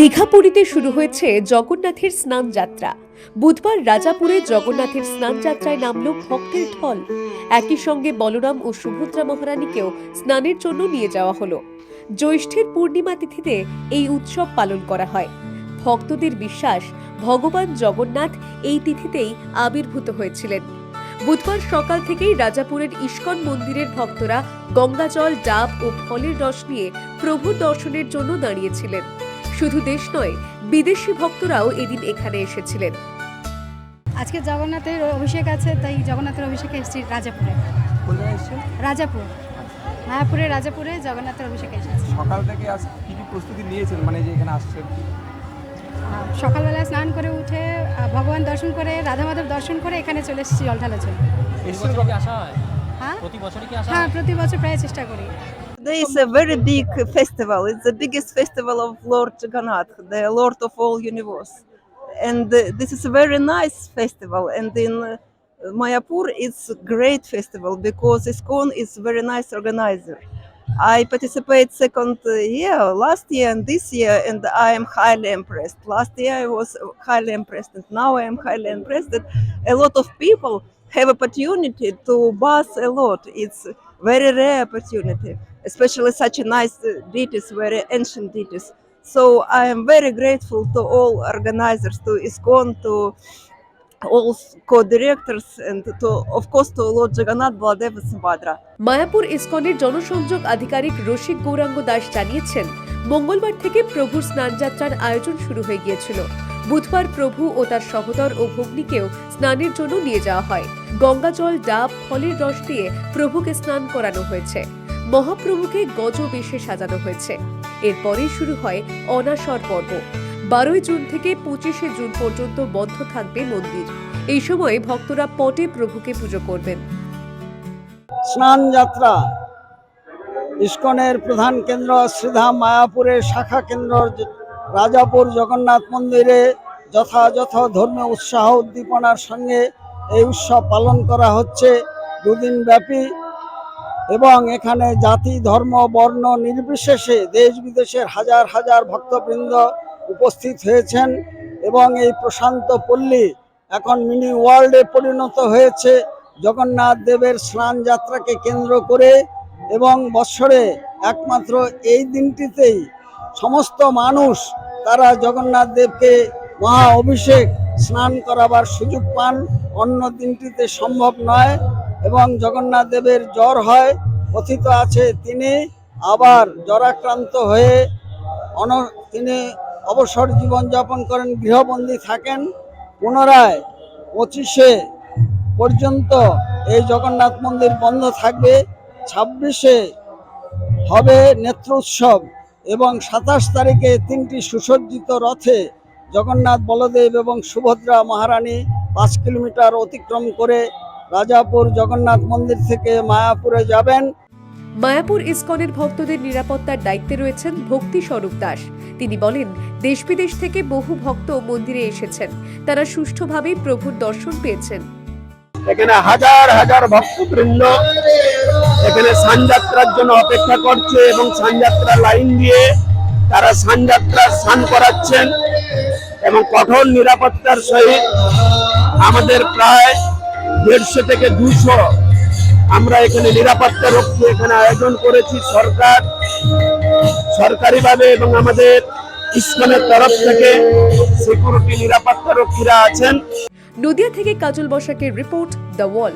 দীঘাপুরীতে শুরু হয়েছে জগন্নাথের স্নান যাত্রা। বুধবার রাজাপুরে জগন্নাথের স্নান যাত্রায় নামল ভক্তের ঢল। একই সঙ্গে বলরাম ও সুভদ্রা মহারানীকেও স্নানের জন্য নিয়ে যাওয়া হলো। জ্যৈষ্ঠের পূর্ণিমা তিথিতে এই উৎসব পালন করা হয়। ভক্তদের বিশ্বাস, ভগবান জগন্নাথ এই তিথিতেই আবির্ভূত হয়েছিলেন। বুধবার সকাল থেকেই রাজাপুরের ইস্কন মন্দিরের ভক্তরা গঙ্গাজল, ডাব ও ফলের রস নিয়ে প্রভু দর্শনের জন্য দাঁড়িয়েছিলেন। শুধু দেশ নয় বিদেশি ভক্তরাও এদিন এখানে এসেছিলেন। আজকে জগন্নাথের অভিষেক আছে তাই জগন্নাথের অভিষেকে এসেছি রাজাপুরে। রাজাপুর। মায়াপুরে রাজাপুরে জগন্নাথের অভিষেকে এসেছি। সকাল থেকে আজ কি কি প্রস্তুতি নিয়েছেন মানে যে এখানে আসছেন? সকালবেলা স্নান করে উঠে ভগবান দর্শন করে রাধা মাধব দর্শন করে এখানে চলে এসেছি জল হয় হ্যাঁ কি আসা হ্যাঁ প্রতি বছর প্রায় চেষ্টা করি। Today is a very big festival. It's the biggest festival of Lord Jagannath, the Lord of all universe. And this is a very nice festival. And in uh, Mayapur, it's a great festival because ISKCON is very nice organizer. I participate second uh, year, last year and this year, and I am highly impressed. Last year I was highly impressed, and now I am highly impressed that a lot of people have opportunity to bath a lot. It's very rare opportunity, especially such a nice uh, deities, very ancient deities. So I am very grateful to all organizers, to ISKCON, to all co-directors, and to, of course, to Lord Jagannath, Baladeva, Subhadra. Mayapur ইসকনের জনসংযোগ আধিকারিক রসিক গৌরাঙ্গ দাস জানিয়েছেন মঙ্গলবার থেকে প্রভুর স্নানযাত্রার আয়োজন শুরু হয়ে গিয়েছিল বুধবার প্রভু ও তার সহোদর ও ভগ্নীকেও স্নানের জন্য নিয়ে যাওয়া হয় গঙ্গাজল ডাব ফলের রস দিয়ে প্রভুকে স্নান করানো হয়েছে মহাপ্রভুকে গজ বেশে সাজানো হয়েছে। এরপরেই শুরু হয় অনাসর পর্ব। বারোই জুন থেকে পঁচিশে জুন পর্যন্ত বন্ধ থাকবে মন্দির। এই সময় ভক্তরা পটে প্রভুকে পুজো করবেন। স্নান যাত্রা। ইস্কনের প্রধান কেন্দ্র শ্রীধাম মায়াপুরের শাখা কেন্দ্র রাজাপুর জগন্নাথ মন্দিরে যথাযথ ধর্মীয় উৎসাহ উদ্দীপনার সঙ্গে এই উৎসব পালন করা হচ্ছে। দুদিন ব্যাপী এবং এখানে জাতি, ধর্ম, বর্ণ নির্বিশেষে দেশ বিদেশের হাজার হাজার ভক্তবৃন্দ উপস্থিত হয়েছেন এবং এই প্রশান্ত পল্লী এখন মিনি ওয়ার্ল্ডে পরিণত হয়েছে। জগন্নাথ দেবের স্নান যাত্রাকে কেন্দ্র করে এবং বৎসরে একমাত্র এই দিনটিতেই সমস্ত মানুষ তারা জগন্নাথ দেবকে মহা অভিষেক স্নান করাবার সুযোগ পান। অন্য দিনটিতে সম্ভব নয়। এবং জগন্নাথ দেবের জ্বর হয়, কথিত আছে তিনি আবার জ্বরাক্রান্ত হয়ে অন, তিনি অবসর জীবনযাপন করেন, গৃহবন্দী থাকেন। পুনরায় পঁচিশে পর্যন্ত এই জগন্নাথ মন্দির বন্ধ থাকবে। ছাব্বিশে হবে নেত্র উৎসব এবং সাতাশ তারিখে তিনটি সুসজ্জিত রথে জগন্নাথ বলদেব এবং সুভদ্রা মহারানী পাঁচ কিলোমিটার অতিক্রম করে রাজাপুর জগন্নাথ মন্দির থেকে মায়াপুরে যাবেন। মায়াপুর ইসকনের ভক্তদের নিরাপত্তার দায়িত্বে রয়েছেন ভক্তি স্বরূপ দাস। তিনি বলেন দেশ বিদেশ থেকে বহু ভক্ত মন্দিরে এসেছেন। তারা সুষ্ঠুভাবেই প্রভুর দর্শন পেয়েছেন। এখানে হাজার হাজার ভক্তবৃন্দ এখানে সানযাত্রার জন্য অপেক্ষা করছে এবং সানযাত্রা লাইন দিয়ে তারা সানযাত্রা স্নান করাচ্ছেন এবং কঠোর নিরাপত্তার সহিত আমাদের প্রায় দেড়শো থেকে দুশো। আমরা এখানে নিরাপত্তা রক্ষী এখানে আয়োজন করেছি সরকার, সরকারিভাবে এবং আমাদের ইস্কনের তরফ থেকে সিকিউরিটি নিরাপত্তা রক্ষীরা আছেন। নদিয়া থেকে কাজল বসাকের রিপোর্ট, দ্য ওয়াল।